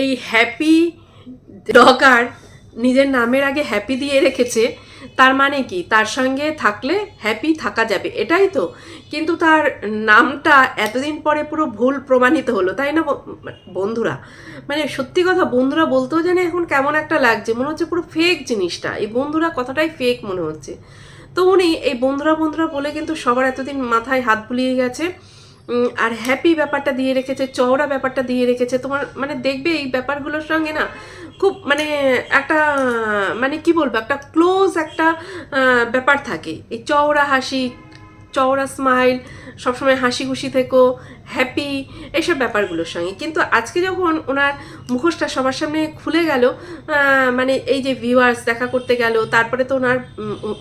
এই হ্যাপি ডগার নিজের নামের আগে হ্যাপি দিয়ে রেখেছে, তার মানে কি? তার সঙ্গে থাকলে হ্যাপি থাকা যাবে, এটাই তো। কিন্তু তার নামটা এতদিন পরে পুরো ভুল প্রমাণিত হলো, তাই না বন্ধুরা? মানে সত্যি কথা, বন্ধুরা বলতেও জানে এখন কেমন একটা লাগছে, মনে হচ্ছে পুরো ফেক জিনিসটা। এই বন্ধুরা কথাটাই ফেক মনে হচ্ছে। তো উনি, এই বন্ধুরা বন্ধুরা বলে কিন্তু সবার এতদিন মাথায় হাত বুলিয়ে গেছে। আর হ্যাপি ব্যাপারটা দিয়ে রেখেছে, চওড়া ব্যাপারটা দিয়ে রেখেছে। তোমার মানে দেখবে এই ব্যাপারগুলোর সঙ্গে না খুব মানে একটা মানে কি বলব, একটা ক্লোজ একটা ব্যাপার থাকে। এই চওড়া হাসি চওড়া স্মাইল সবসময় হাসি খুশি থেকো হ্যাপি এইসব ব্যাপারগুলোর সঙ্গে। কিন্তু আজকে যখন ওনার মুখোশটা সবার সামনে খুলে গেল মানে এই যে ভিউয়ার্স দেখা করতে গেল, তারপরে তো ওনার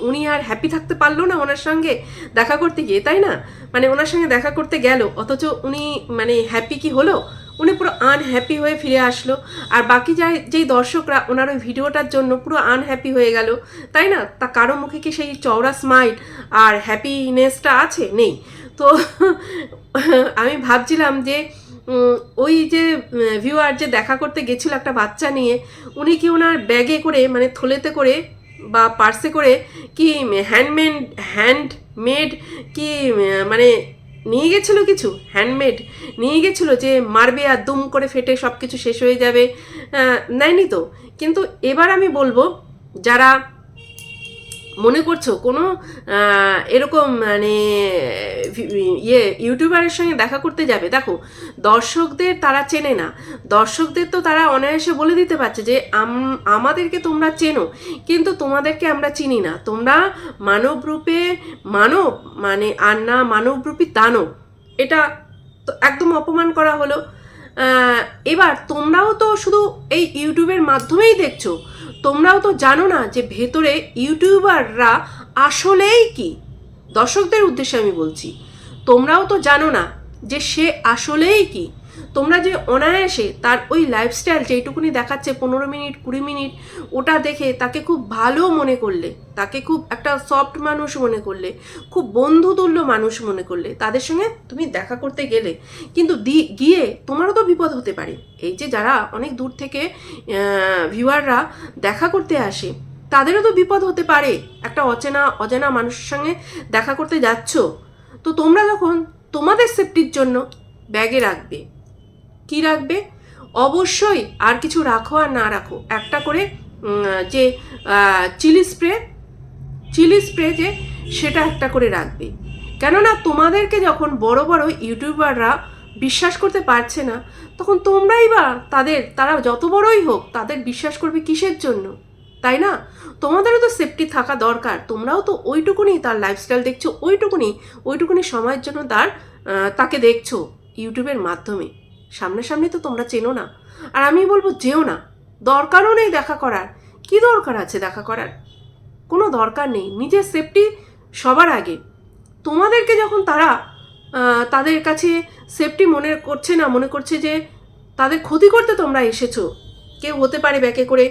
উনি আর হ্যাপি থাকতে পারল না ওনার সঙ্গে দেখা করতে গিয়ে, তাই না? মানে ওনার সঙ্গে দেখা করতে গেল, অথচ উনি মানে হ্যাপি কি হলো? উনি পুরো আনহ্যাপি হয়ে ফিরে আসলো। আর বাকি যাই, যেই দর্শকরা, ওনার ওই ভিডিওটার জন্য পুরো আনহ্যাপি হয়ে গেল। তাই না? তা কারও মুখে কি সেই চওড়া স্মাইল আর হ্যাপিনেসটা আছে? নেই। তো আমি ভাবছিলাম যে ওই যে ভিউয়ার যে দেখা করতে গেছিল একটা বাচ্চা নিয়ে, উনি কি ওনার ব্যাগে করে মানে থলেতে করে বা পার্সে করে কি হ্যান্ডমেড হ্যান্ডমেড কি মানে নিয়ে গেছিল কিছু? হ্যান্ডমেড নিয়ে গেছিল যে মারবে আর দুম করে ফেটে সব কিছু শেষ হয়ে যাবে? নেয়নি তো। কিন্তু এবার আমি বলব, যারা মনে করছ? কোনো এরকম মানে ইয়ে ইউটিউবারের সঙ্গে দেখা করতে যাবে। দেখো, দর্শকদের তারা চেনে না। দর্শকদের তো তারা অনায়াসে বলে দিতে পারছে যে আমাদেরকে তোমরা চেনো, কিন্তু তোমাদেরকে আমরা চিনি না। তোমরা মানবরূপে মানব মানে আর না মানবরূপী দানব। এটা তো একদম অপমান করা হলো। এবার তোমরাও তো শুধু এই ইউটিউবের মাধ্যমেই দেখছ। তোমরাও তো জানো না যে ভেতরে ইউটিউবাররা আসলেই কি? দর্শকদের উদ্দেশ্যে আমি বলছি। তোমরাও তো জানো না যে সে আসলেই কি? তোমরা যে অনায়াসে তার ওই লাইফস্টাইল যেইটুকুনি দেখাচ্ছে পনেরো মিনিট, কুড়ি মিনিট, ওটা দেখে তাকে খুব ভালো মনে করলে, তাকে খুব একটা সফট মানুষ মনে করলে, খুব বন্ধুতুল্য মানুষ মনে করলে, তাদের সঙ্গে তুমি দেখা করতে গেলে। কিন্তু গিয়ে তোমারও তো বিপদ হতে পারে। এই যে যারা অনেক দূর থেকে ভিউয়াররা দেখা করতে আসে, তাদেরও তো বিপদ হতে পারে। একটা অচেনা, অজানা মানুষের সঙ্গে দেখা করতে যাচ্ছ। তো তোমরা যখন তোমাদের সেফটির জন্য ব্যাগে রাখবে কি রাখবে? অবশ্যই আর কিছু রাখো আর না রাখো। একটা করে যে চিলি স্প্রে চিলি স্প্রে যে, সেটা একটা করে রাখবে। কেননা তোমাদেরকে যখন বড় বড় ইউটিউবাররা বিশ্বাস করতে পারছে না, তখন তোমরাই বা তাদের, তারা যত বড়ই হোক তাদের বিশ্বাস করবে কিসের জন্য? তাই না? তোমাদেরও তো সেফটি থাকা দরকার। তোমরাও তো ওইটুকুনি তার লাইফস্টাইল দেখছ, ওইটুকুনি ওইটুকুনি সময়ের জন্য তার তাকে দেখছ ইউটিউবের মাধ্যমে। সামনাসামনি তো তোমরা চেনো না। আর আমি বলব যেও না। দরকারও নেই দেখা করার। কি দরকার আছে দেখা করার? কোনো দরকার নেই। নিজের সেফটি সবার আগে। তোমাদেরকে যখন তারা তাদের কাছে সেফটি মনে করছে না, মনে করছে যে তাদের ক্ষতি করতে তোমরা এসেছ, কেউ হতে পারে ব্যাকে করে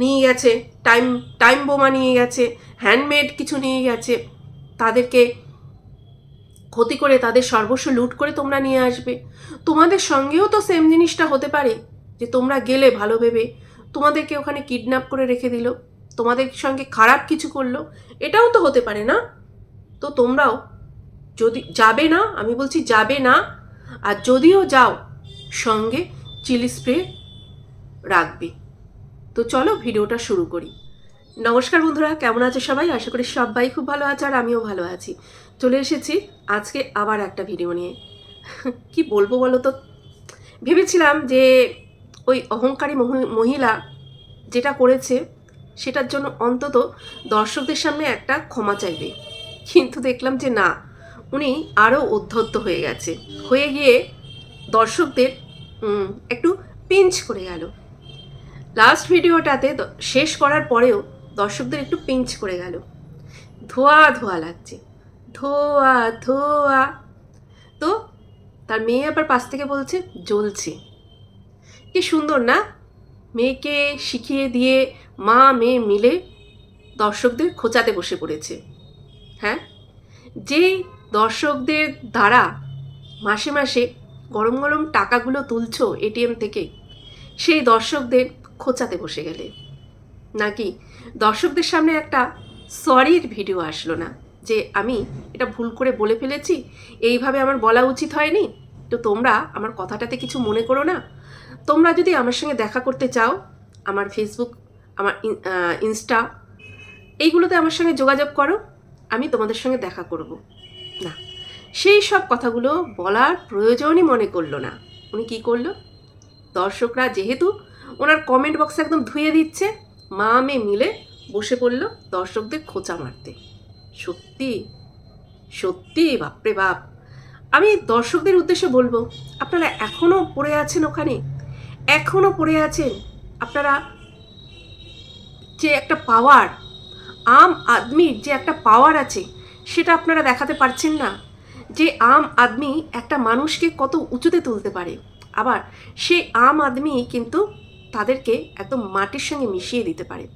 নিয়ে গেছে টাইম টাইম বোমা নিয়ে গেছে হ্যান্ডমেড কিছু নিয়ে গেছে, তাদেরকে ক্ষতি করে তাদের সর্বস্ব লুট করে তোমরা নিয়ে আসবে। তোমাদের সঙ্গেও তো সেম জিনিসটা হতে পারে, যে তোমরা গেলে ভালো ভেবে তোমাদেরকে ওখানে কিডন্যাপ করে রেখে দিল, তোমাদের সঙ্গে খারাপ কিছু করল, এটাও তো হতে পারে না? তো তোমরাও যদি যাবে না, আমি বলছি যাবে না, আর যদিও যাও, সঙ্গে চিলি স্প্রে রাখবে। তো চলো ভিডিওটা শুরু করি। নমস্কার বন্ধুরা, কেমন আছে সবাই? আশা করি সবাই খুব ভালো আছে আর আমিও ভালো আছি। চলে এসেছি। আজকে আবার একটা ভিডিও নিয়ে। কি বলব বলো তো ভেবেছিলাম যে ওই অহংকারী মহি- মহিলা যেটা করেছে, সেটার জন্য অন্তত দর্শকদের সামনে একটা ক্ষমা চাইবে। কিন্তু দেখলাম যে না, উনি আরও উদ্ধত্ত হয়ে গেছে। হয়ে গিয়ে দর্শকদের একটু পিঞ্চ করে গেল। লাস্ট ভিডিওটাতে শেষ করার পরেও দর্শকদের একটু পিঞ্চ করে গেল। ধোয়া ধোয়া লাগছে। ধোয়া ধোয়া। তো তার মেয়ে আবার পাশ থেকে বলছে, জ্বলছে। কি সুন্দর না? মেয়েকে শিখিয়ে দিয়ে মা, মেয়ে মিলে দর্শকদের খোঁচাতে বসে পড়েছে। হ্যাঁ? যেই দর্শকদের দ্বারা মাসে মাসে গরম গরম টাকাগুলো তুলছো এটিএম থেকে, সেই দর্শকদের খোঁচাতে বসে গেলে। নাকি দর্শকদের সামনে একটা সরির ভিডিও আসলো না? যে আমি এটা ভুল করে বলে ফেলেছি, এইভাবে আমার বলা উচিত হয়নি, তো তোমরা আমার কথাটাতে কিছু মনে করো না। তোমরা যদি আমার সঙ্গে দেখা করতে চাও, আমার ফেসবুক আমার ইনস্টা এইগুলোতে আমার সঙ্গে যোগাযোগ করো, আমি তোমাদের সঙ্গে দেখা করব। না, সেই সব কথাগুলো বলার প্রয়োজনই মনে করল না। উনি কি করল? দর্শকরা যেহেতু ওনার কমেন্ট বক্স একদম ধুয়ে দিচ্ছে মা মেয়ে মিলে বসে পড়ল দর্শকদের খোঁচা মারতে। সত্যি? সত্যি? বাপরে বাপ। আমি দর্শকদের উদ্দেশ্যে বলব, আপনারা এখনও পড়ে আছেন ওখানে? এখনও পড়ে আছেন? আপনারা যে একটা পাওয়ার আম আদমির যে একটা পাওয়ার আছে, সেটা আপনারা দেখাতে পারছেন না। যে আম আদমি একটা মানুষকে কত উঁচুতে তুলতে পারে। আবার সে আম আদমি কিন্তু তাদেরকে একদম মাটির সঙ্গে মিশিয়ে দিতে পারে।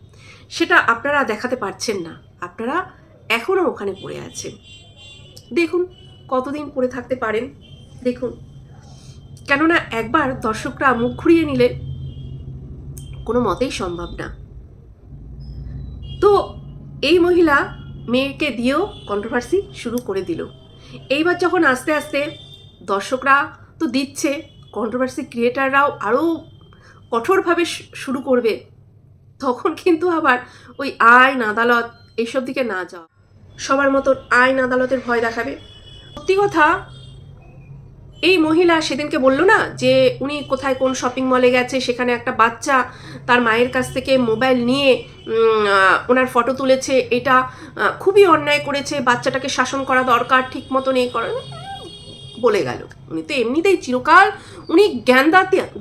সেটা আপনারা দেখাতে পারছেন না। আপনারা এখনও ওখানে পড়ে আছে। দেখুন, কতদিন পড়ে থাকতে পারেন। দেখুন। কেননা একবার দর্শকরা মুখ ঘুরিয়ে নিলে কোনো মতেই সম্ভব না। তো এই মহিলা মেয়েকে দিয়েও কন্ট্রোভার্সি শুরু করে দিল। এইবার যখন আস্তে আস্তে দর্শকরা তো দিচ্ছে কন্ট্রোভার্সি ক্রিয়েটাররাও আরও কঠোরভাবে শুরু করবে, তখন কিন্তু আবার ওই আইন, আদালত এইসব দিকে না যাওয়া সবার মতন আইন আদালতের ভয় দেখাবে। সত্যি কথা, এই মহিলা সেদিনকে বলল না যে উনি কোথায় কোন শপিং মলে গেছে, সেখানে একটা বাচ্চা তার মায়ের কাছ থেকে মোবাইল নিয়ে ওনার ফটো তুলেছে, এটা খুবই অন্যায় করেছে, বাচ্চাটাকে শাসন করা দরকার, ঠিক মতন এই করা, বলে গেল। উনি তো এমনিতেই চিরকাল উনি জ্ঞান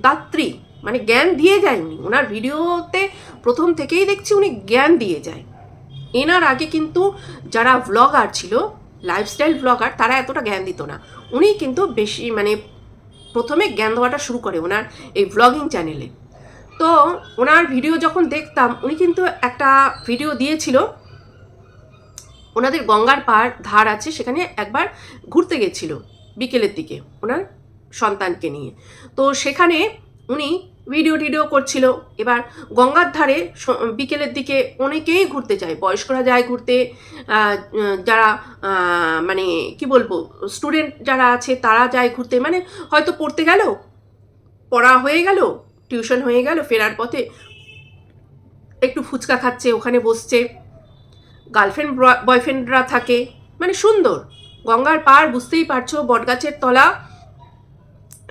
দাত্রী মানে জ্ঞান দিয়ে যায় উনি। ওনার ভিডিওতে প্রথম থেকেই দেখছি উনি জ্ঞান দিয়ে যায়। এনার আগে কিন্তু যারা ভ্লগার ছিল লাইফস্টাইল ভ্লগার তারা এতটা জ্ঞান দিত না। উনি কিন্তু বেশি মানে প্রথমে জ্ঞান দেওয়াটা শুরু করে ওনার এই ভ্লগিং চ্যানেলে তো ওনার ভিডিও যখন দেখতাম, উনি কিন্তু একটা ভিডিও দিয়েছিল। ওনাদের গঙ্গার পার ধার আছে, সেখানে একবার ঘুরতে গেছিল বিকেলের দিকে ওনার সন্তানকে নিয়ে। তো সেখানে উনি ভিডিও টিডিও করছিল। এবার গঙ্গার ধারে বিকেলের দিকে অনেকেই ঘুরতে যায়। বয়স্করা যায় ঘুরতে। যারা মানে কি বলব স্টুডেন্ট যারা আছে, তারা যায় ঘুরতে। মানে হয়তো পড়তে গেল, পড়া হয়ে গেল টিউশন হয়ে গেল, ফেরার পথে একটু ফুচকা খাচ্ছে, ওখানে বসছে। গার্লফ্রেন্ড বয়ফ্রেন্ডরা থাকে। মানে সুন্দর। গঙ্গার পার বুঝতেই পারছ, বটগাছের তলা।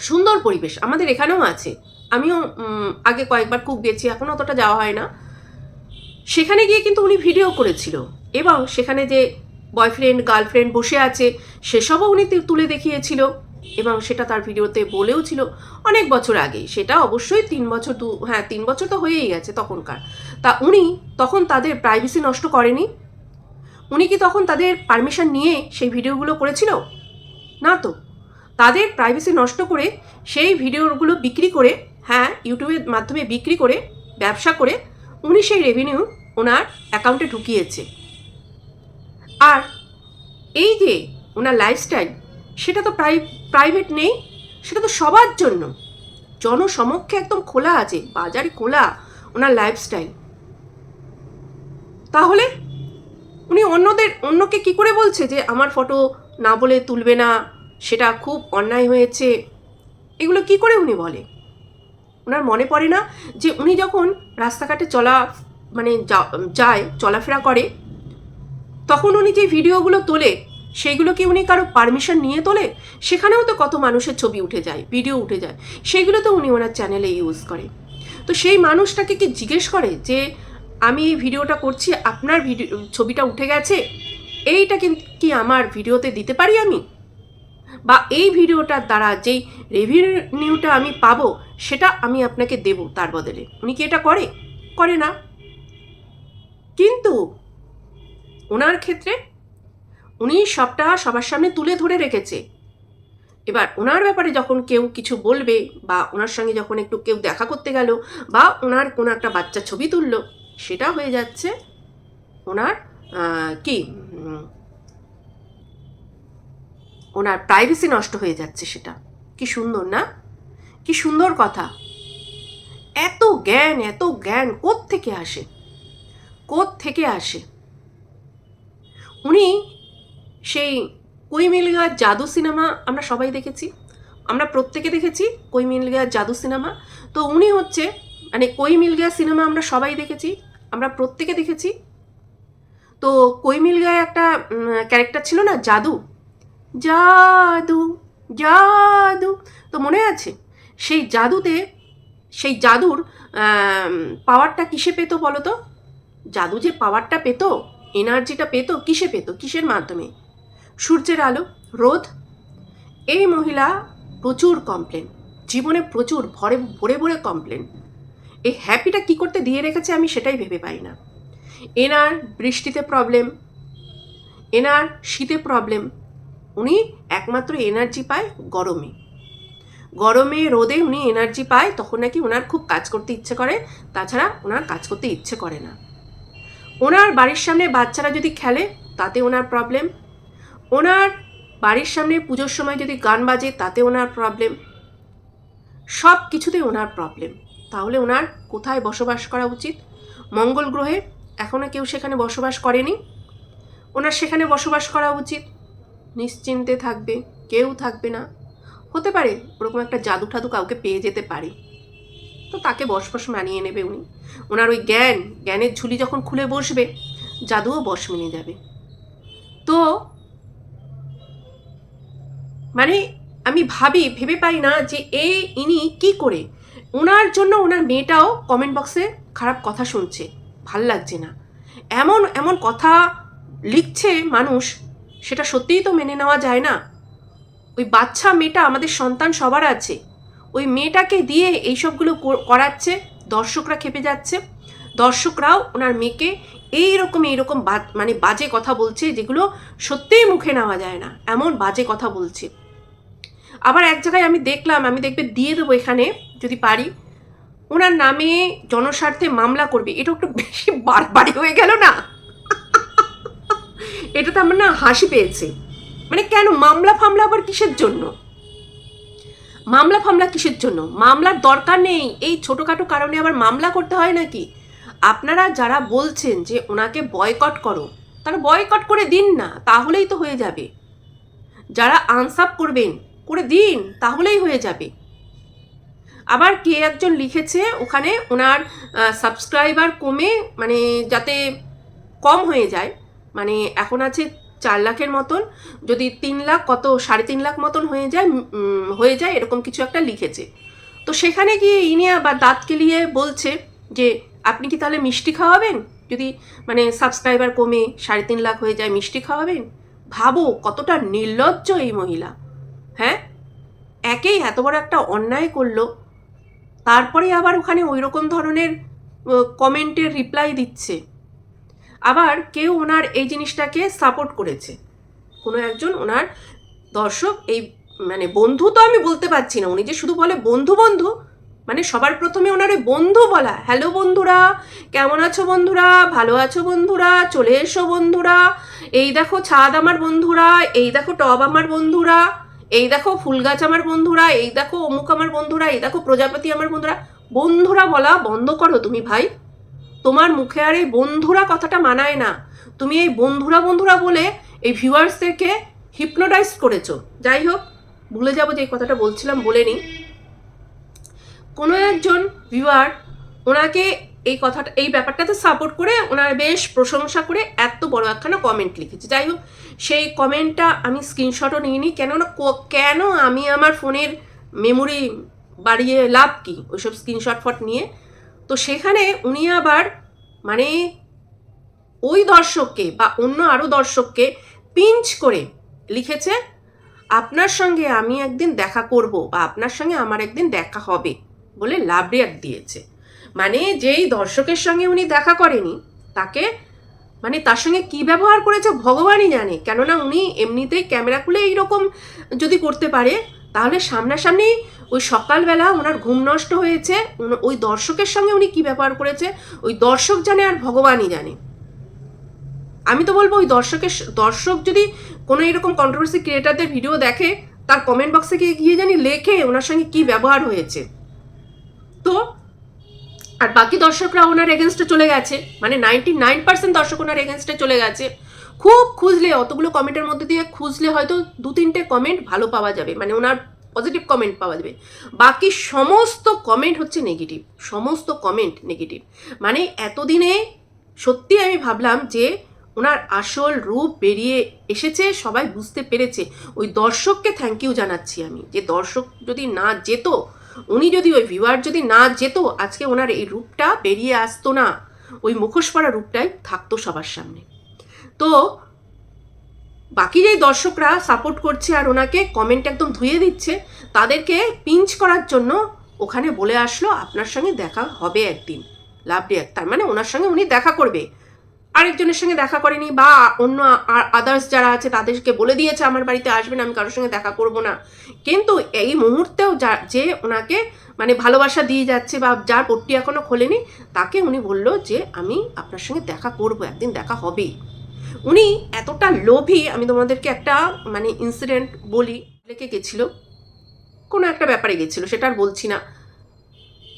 সুন্দর পরিবেশ। আমাদের এখানেও আছে। আমিও আগে কয়েকবার খুব গেছি, এখন অতটা যাওয়া হয় না। সেখানে গিয়ে কিন্তু উনি ভিডিও করেছিল। এবং সেখানে যে বয়ফ্রেন্ড গার্লফ্রেন্ড বসে আছে, সেসবও উনি তুলে দেখিয়েছিল। এবং সেটা তার ভিডিওতে বলেও ছিল অনেক বছর আগে। সেটা অবশ্যই তিন বছর দু হ্যাঁ তিন বছর তো হয়েই গেছে তখনকার। তা উনি তখন তাদের প্রাইভেসি নষ্ট করেনি। উনি কি তখন তাদের পারমিশন নিয়ে সেই ভিডিওগুলো করেছিল? না তো। তাদের প্রাইভেসি নষ্ট করে সেই ভিডিওগুলো বিক্রি করে হ্যাঁ ইউটিউবের মাধ্যমে বিক্রি করে, ব্যবসা করে উনি সেই রেভিনিউ ওনার অ্যাকাউন্টে ঢুকিয়েছে। আর এই যে ওনার লাইফস্টাইল সেটা তো প্রাই প্রাইভেট নেই, সেটা তো সবার জন্য। জনসমক্ষে একদম খোলা আছে, বাজারে খোলা ওনার লাইফস্টাইল তাহলে উনি অন্যদের, অন্যকে কি করে বলছে যে, আমার ফটো না বলে তুলবে না, সেটা খুব অন্যায় হয়েছে? এগুলো কি করে উনি বলে? ওনার মনে পড়ে না যে উনি যখন রাস্তাঘাটে চলা মানে যায়, চলাফেরা করে, তখন উনি যে ভিডিওগুলো তোলে সেইগুলো কি উনি কারও পারমিশন নিয়ে তোলে, সেখানেও তো কত মানুষের ছবি উঠে যায় ভিডিও উঠে যায় সেইগুলো তো উনি ওনার চ্যানেলে ইউজ করে। তো সেই মানুষটাকে কি জিজ্ঞেস করে যে, আমি এই ভিডিওটা করছি, আপনার ভিডিও ছবিটা উঠে গেছে, এইটা কিন্তু কি আমার ভিডিওতে দিতে পারি আমি? বা এই ভিডিওটার দ্বারা যেই রেভিনিউটা আমি পাবো, সেটা আমি আপনাকে দেব তার বদলে। উনি কি এটা করে? করে না। কিন্তু ওনার ক্ষেত্রে উনি সবটা সবার সামনে তুলে ধরে রেখেছে। এবার ওনার ব্যাপারে যখন কেউ কিছু বলবে বা ওনার সঙ্গে যখন একটু কেউ দেখা করতে গেল বা ওনার কোনো একটা বাচ্চা ছবি তুললো, সেটা হয়ে যাচ্ছে ওনার কি? ওনার প্রাইভেসি নষ্ট হয়ে যাচ্ছে সেটা। কি সুন্দর না? কি সুন্দর কথা। এত জ্ঞান এত জ্ঞান থেকে আসে? থেকে আসে? উনি সেই কই মিল জাদু সিনেমা আমরা সবাই দেখেছি। আমরা প্রত্যেকে দেখেছি কই মিল জাদু সিনেমা। তো উনি হচ্ছে মানে কই মিল সিনেমা আমরা সবাই দেখেছি, আমরা প্রত্যেকে দেখেছি। তো মিল একটা ক্যারেক্টার ছিল না, জাদু? জাদু জাদু। তো মনে আছে? সেই জাদুতে, সেই জাদুর পাওয়ারটা কিসে পেতো বলো তো জাদু যে পাওয়ারটা পেতো এনার্জিটা পেতো, কিসে পেতো? কিসের মাধ্যমে? সূর্যের আলো, রোদ? এই মহিলা প্রচুর কমপ্লেন জীবনে প্রচুর, ভরে ভরে ভরে কমপ্লেন এই হ্যাপিটা কি করতে দিয়ে রেখেছে আমি সেটাই ভেবে পাই না। এনার বৃষ্টিতে প্রবলেম এনার শীতে প্রবলেম উনি একমাত্র এনার্জি পায় গরমে। গরমে রোদে উনি এনার্জি পায়, তখন নাকি ওনার খুব কাজ করতে ইচ্ছে করে, তাছাড়া ওনার কাজ করতে ইচ্ছে করে না। ওনার বাড়ির সামনে বাচ্চারা যদি খেলে, তাতে ওনার প্রবলেম ওনার বাড়ির সামনে পুজোর সময় যদি গান বাজে, তাতে ওনার প্রবলেম সব কিছুতে ওনার প্রবলেম তাহলে ওনার কোথায় বসবাস করা উচিত? মঙ্গল গ্রহে এখনও কেউ সেখানে বসবাস করেনি? ওনার সেখানে বসবাস করা উচিত? নিশ্চিন্তে থাকবে, কেউ থাকবে না। হতে পারে ওরকম একটা জাদু ঠাদু কাউকে পেয়ে যেতে পারে। তো তাকে বসবাস মানিয়ে নেবে উনি। ওনার ওই জ্ঞান, জ্ঞানের ঝুলি যখন খুলে বসবে, জাদুও বস মেনে যাবে। তো মানে আমি ভাবি, ভেবে পাই না যে এই ইনি কি করে? ওনার জন্য ওনার মেয়েটাও কমেন্ট বক্সে খারাপ কথা শুনছে। ভালো লাগছে না। এমন এমন কথা লিখছে মানুষ সেটা সত্যিই তো মেনে নেওয়া যায় না। ওই বাচ্চা মেয়েটা আমাদের সন্তান সবার আছে। ওই মেয়েটাকে দিয়ে এইসবগুলো করাচ্ছে, দর্শকরা খেপে যাচ্ছে। দর্শকরাও ওনার মেয়েকে এইরকম এইরকম মানে বাজে কথা বলছে যেগুলো সত্যিই মুখে নেওয়া যায় না, এমন বাজে কথা বলছে। আবার এক জায়গায় আমি দেখলাম, আমি দেখবে দিয়ে দেবো এখানে, যদি পারি। ওনার নামে জনস্বার্থে মামলা করবে। এটা একটু বেশি বারবারই হয়ে গেল না? এটা তো আমার না হাসি পেয়েছে। মানে কেন? মামলা ফামলা আবার কিসের জন্য? মামলা ফামলা কিসের জন্য? মামলার দরকার নেই। এই ছোটোখাটো কারণে আবার মামলা করতে হয় নাকি? আপনারা যারা বলছেন যে ওনাকে বয়কট করো, তারা বয়কট করে দিন না, তাহলেই তো হয়ে যাবে। যারা আনসাপ করবেন, করে দিন, তাহলেই হয়ে যাবে। আবার কে একজন লিখেছে, ওখানে ওনার সাবস্ক্রাইবার কমে মানে যাতে কম হয়ে যায় মানে এখন আছে চার লাখের মতন, যদি তিন লাখ কত, সাড়ে তিন লাখ মতন হয়ে যায় হয়ে যায়, এরকম কিছু একটা লিখেছে। তো সেখানে গিয়ে ইনি আবার দাঁত কেলিয়ে বলছে যে, আপনি কি তাহলে মিষ্টি খাওয়াবেন? যদি মানে সাবস্ক্রাইবার কমে, সাড়ে তিন লাখ হয়ে যায়, মিষ্টি খাওয়াবেন? ভাবো, কতটা নির্লজ্জ এই মহিলা। হ্যাঁ? একেই এত বড় একটা অন্যায় করল। তারপরে আবার ওখানে ওই রকম ধরনের কমেন্টের রিপ্লাই দিচ্ছে। আবার কেউ ওনার এই জিনিসটাকে সাপোর্ট করেছে। কোনো একজন ওনার দর্শক, এই মানে বন্ধু তো আমি বলতে পারছি না। উনি যে শুধু বলে বন্ধু বন্ধু মানে সবার প্রথমে ওনারে বন্ধু বলা হ্যালো বন্ধুরা, কেমন আছো বন্ধুরা? ভালো আছো বন্ধুরা? চলে এসো বন্ধুরা। এই দেখো ছাদ আমার বন্ধুরা, এই দেখো টব আমার বন্ধুরা, এই দেখো ফুল গাছ আমার বন্ধুরা, এই দেখো অমুক আমার বন্ধুরা, এই দেখো প্রজাপতি আমার বন্ধুরা। বন্ধুরা বলা বন্ধ করো তুমি ভাই। তোমার মুখে আর এই বন্ধুরা কথাটা মানায় না। তুমি এই বন্ধুরা বন্ধুরা বলে এই ভিউয়ার্সদেরকে হিপনোটাইজ করেছ। যাই হোক, ভুলে যাব যে এই কথাটা বলছিলাম, বলে নিই। কোনো একজন ভিউয়ার ওনাকে এই কথাটা, এই ব্যাপারটাতে সাপোর্ট করে ওনার বেশ প্রশংসা করে এত বড় একখানা কমেন্ট লিখেছে। যাই হোক, সেই কমেন্টটা আমি স্ক্রিনশটও নিয়ে নিই কেননা কেন আমি আমার ফোনের মেমোরি বাড়িয়ে লাভ কি? ওইসব স্ক্রিনশট ফট নিয়ে তো সেখানে উনি আবার মানে ওই দর্শককে বা অন্য আরও দর্শককে পিঞ্চ করে লিখেছে, আপনার সঙ্গে আমি একদিন দেখা করব বা আপনার সঙ্গে আমার একদিন দেখা হবে বলে লাভ রিয়াক্ট দিয়েছে। মানে যেই দর্শকের সঙ্গে উনি দেখা করেনি, তাকে মানে তার সঙ্গে কি ব্যবহার করেছে ভগবানই জানে। কেননা উনি এমনিতেই ক্যামেরা খুলে এইরকম যদি করতে পারে তাহলে সামনাসামনি ওই সকালবেলা ওনার ঘুম নষ্ট হয়েছে ওই দর্শকের সঙ্গে উনি কি ব্যবহার করেছে? ওই দর্শক জানে আর ভগবানই জানে। আমি তো বলব ওই দর্শকের দর্শক যদি কোনো এরকম কন্ট্রোভার্সি ক্রিয়েটারদের ভিডিও দেখে, তার কমেন্ট বক্সে গিয়ে গিয়ে জানি লেখে ওনার সঙ্গে কি ব্যবহার হয়েছে। তো, আর বাকি দর্শকরা ওনার এগেনস্টে চলে গেছে। মানে নাইনটি নাইন পার্সেন্ট দর্শক ওনার এগেনস্টে চলে গেছে। খুব খুঁজলে, অতগুলো কমেন্টের মধ্যে দিয়ে খুঁজলে হয়তো দু তিনটে কমেন্ট ভালো পাওয়া যাবে। মানে ওনার পজিটিভ কমেন্ট পাওয়া যাবে। বাকি সমস্ত কমেন্ট হচ্ছে নেগেটিভ সমস্ত কমেন্ট নেগেটিভ মানে এতদিনে সত্যি আমি ভাবলাম যে, ওনার আসল রূপ বেরিয়ে এসেছে, সবাই বুঝতে পেরেছে। ওই দর্শককে থ্যাংক ইউ জানাচ্ছি আমি। যে দর্শক যদি না যেত, উনি যদি, ওই ভিউয়ার যদি না যেত, আজকে ওনার এই রূপটা বেরিয়ে আসতো না। ওই মুখোশ পরা রূপটাই থাকতো সবার সামনে। তো বাকি যে দর্শকরা সাপোর্ট করছে আর ওনাকে কমেন্ট একদম ধুয়ে দিচ্ছে, তাদেরকে পিঞ্চ করার জন্য ওখানে বলে আসলো, আপনার সঙ্গে দেখা হবে একদিন লাভ ডে তার মানে ওনার সঙ্গে উনি দেখা করবে। আরেকজনের সঙ্গে দেখা করেনি বা অন্য আদার্স যারা আছে তাদেরকে বলে দিয়েছে, আমার বাড়িতে আসবেন, আমি কারোর সঙ্গে দেখা করব না। কিন্তু এই মুহূর্তেও যা, যে ওনাকে মানে ভালোবাসা দিয়ে যাচ্ছে বা যার পট্টি এখনও খোলেনি, তাকে উনি বলল যে, আমি আপনার সঙ্গে দেখা করব, একদিন দেখা হবেই। উনি এতটা লোভী, আমি তোমাদেরকে একটা মানে ইনসিডেন্ট বলি। লেকে গেছিল, কোনো একটা ব্যাপারে গেছিল, সেটা আর বলছি না।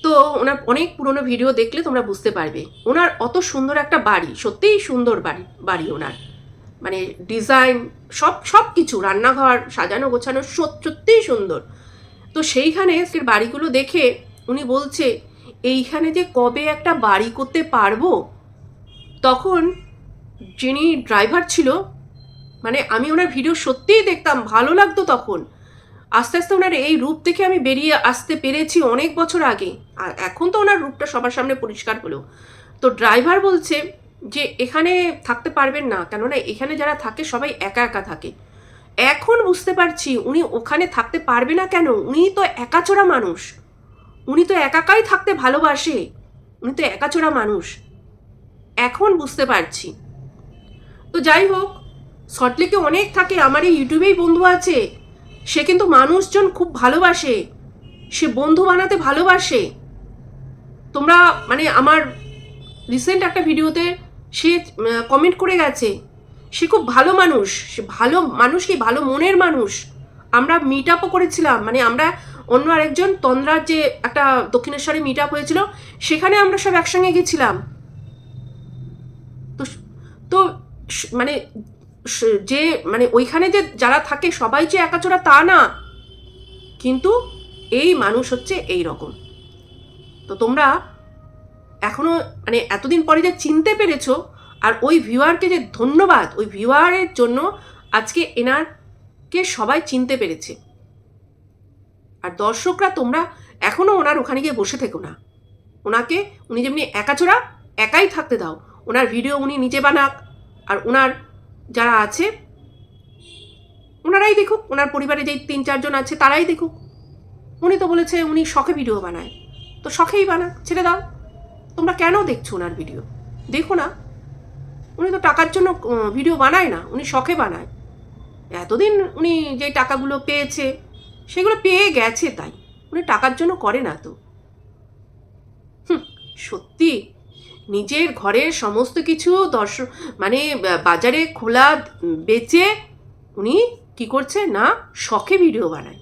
তো ওনার অনেক পুরনো ভিডিও দেখলে তোমরা বুঝতে পারবে। ওনার অত সুন্দর একটা বাড়ি, সত্যিই সুন্দর বাড়ি বাড়ি ওনার। মানে ডিজাইন সব সব কিছু, রান্নাঘর, সাজানো, গোছানো, সত- সত্যিই সুন্দর। তো সেইখানে বাড়িগুলো দেখে উনি বলছে, এইখানে যে কবে একটা বাড়ি করতে পারব? তখন যিনি ড্রাইভার ছিল মানে আমি ওনার ভিডিও সত্যিই দেখতাম, ভালো লাগতো তখন। আস্তে আস্তে ওনার এই রূপ থেকে আমি বেরিয়ে আসতে পেরেছি অনেক বছর আগে। আর এখন তো ওনার রূপটা সবার সামনে পরিষ্কার হলো। তো ড্রাইভার বলছে যে, এখানে থাকতে পারবেন না, কেননা এখানে যারা থাকে সবাই একা একা থাকে। এখন বুঝতে পারছি উনি ওখানে থাকতে পারবে না কেন? উনি তো একাচোরা মানুষ। উনি তো একাকাই থাকতে ভালোবাসে। উনি তো একাচোরা মানুষ। এখন বুঝতে পারছি। তো যাই হোক সল্টলেকে অনেক থাকে, আমার এই ইউটিউবেই বন্ধু আছে। সে কিন্তু মানুষজন খুব ভালোবাসে, সে বন্ধু বানাতে ভালোবাসে। তোমরা মানে আমার রিসেন্ট একটা ভিডিওতে সে কমেন্ট করে গেছে, সে খুব ভালো মানুষ, সে ভালো মানুষ কি ভালো মনের মানুষ। আমরা মিট আপও করেছিলাম মানে আমরা অন্য আরেকজন তন্দ্রার যে একটা দক্ষিণেশ্বরে মিট আপ হয়েছিল, সেখানে আমরা সব একসঙ্গে গেছিলাম। তো তো মানে যে মানে ওইখানে যে যারা থাকে সবাই যে একাচোরা তা না। কিন্তু এই মানুষ হচ্ছে এই রকম। তো তোমরা এখনও মানে এতদিন পরে যে চিনতে পেরেছ, আর ওই ভিউয়ারকে যে ধন্যবাদ, ওই ভিউয়ারের জন্য আজকে এনারকে সবাই চিনতে পেরেছে। আর দর্শকরা, তোমরা এখনও ওনার ওখানে গিয়ে বসে থেকো না। ওনাকে, উনি যেমনি একাচোরা, একাই থাকতে দাও। ওনার ভিডিও উনি নিজে বানাক আর ওনার যারা আছে ওনারাই দেখুক ওনার পরিবারে যেই তিন চারজন আছে তারাই দেখুক। উনি তো বলেছে উনি শখে ভিডিও বানায়। তো শখেই বানাক ছেড়ে দাও। তোমরা কেন দেখছ ওনার ভিডিও? দেখো না। উনি তো টাকার জন্য ভিডিও বানায় না উনি শখে বানায়। এতদিন উনি যে টাকাগুলো পেয়েছে সেগুলো পেয়ে গেছে তাই। উনি টাকার জন্য করে না তো। হুম, সত্যি। নিজের ঘরের সমস্ত কিছু দর্শক মানে বাজারে খোলা বেচে উনি কি করছে না, শখে ভিডিও বানায়।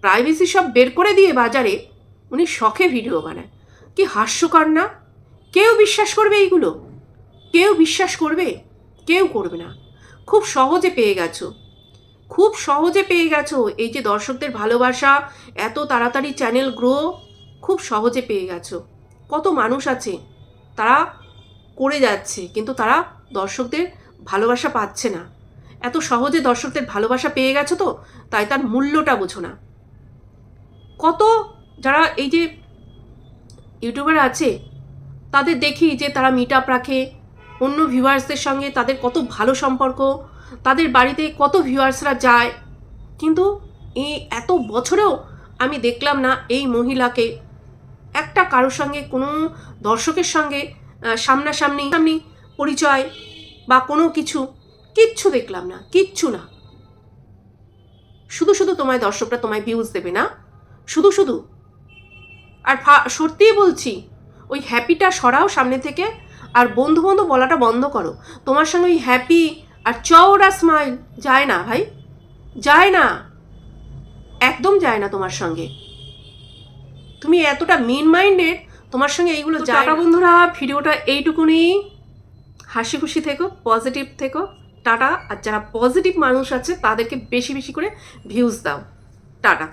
প্রাইভেসি সব বের করে দিয়ে বাজারে উনি শখে ভিডিও বানায়। কি হাস্যকর না? কেউ বিশ্বাস করবে এইগুলো? কেউ বিশ্বাস করবে? কেউ করবে না। খুব সহজে পেয়ে গেছো। খুব সহজে পেয়ে গেছো। এই যে দর্শকদের ভালোবাসা, এত তাড়াতাড়ি চ্যানেল গ্রো খুব সহজে পেয়ে গেছো। কত মানুষ আছে তারা করে যাচ্ছে, কিন্তু তারা দর্শকদের ভালোবাসা পাচ্ছে না। এত সহজে দর্শকদের ভালোবাসা পেয়ে গেছো তো, তাই তার মূল্যটা বোঝো না। কত যারা এই যে ইউটিউবার আছে, তাদের দেখি যে তারা মিট আপ রাখে, অন্য ভিউয়ার্সদের সঙ্গে তাদের কত ভালো সম্পর্ক, তাদের বাড়িতে কত ভিউয়ার্সরা যায়। কিন্তু এই এত বছরেও আমি দেখলাম না এই মহিলাকে একটা কারোর সঙ্গে, কোনো দর্শকের সঙ্গে সামনাসামনি সামনি পরিচয় বা কোনো কিছু কিচ্ছু দেখলাম না, কিচ্ছু না। শুধু শুধু তোমায় দর্শকরা তোমায় ভিউজ দেবে না, শুধু শুধু। আর সত্যিই বলছি, ওই হ্যাপিটা সরাও সামনে থেকে, আর বন্ধু বন্ধু বলাটা বন্ধ করো। তোমার সঙ্গে ওই হ্যাপি আর চওড়া স্মাইল যায় না ভাই, যায় না, একদম যায় না তোমার সঙ্গে। তুমি এতটা মেন মাইন্ডেড তোমার সঙ্গে এইগুলো টাটা বন্ধুরা ভিডিওটা এইটুকুনি হাসি খুশি থেকো পজিটিভ থেকো টাটা। আর যারা পজিটিভ মানুষ আছে তাদেরকে বেশি বেশি করে ভিউজ দাও। টাটা।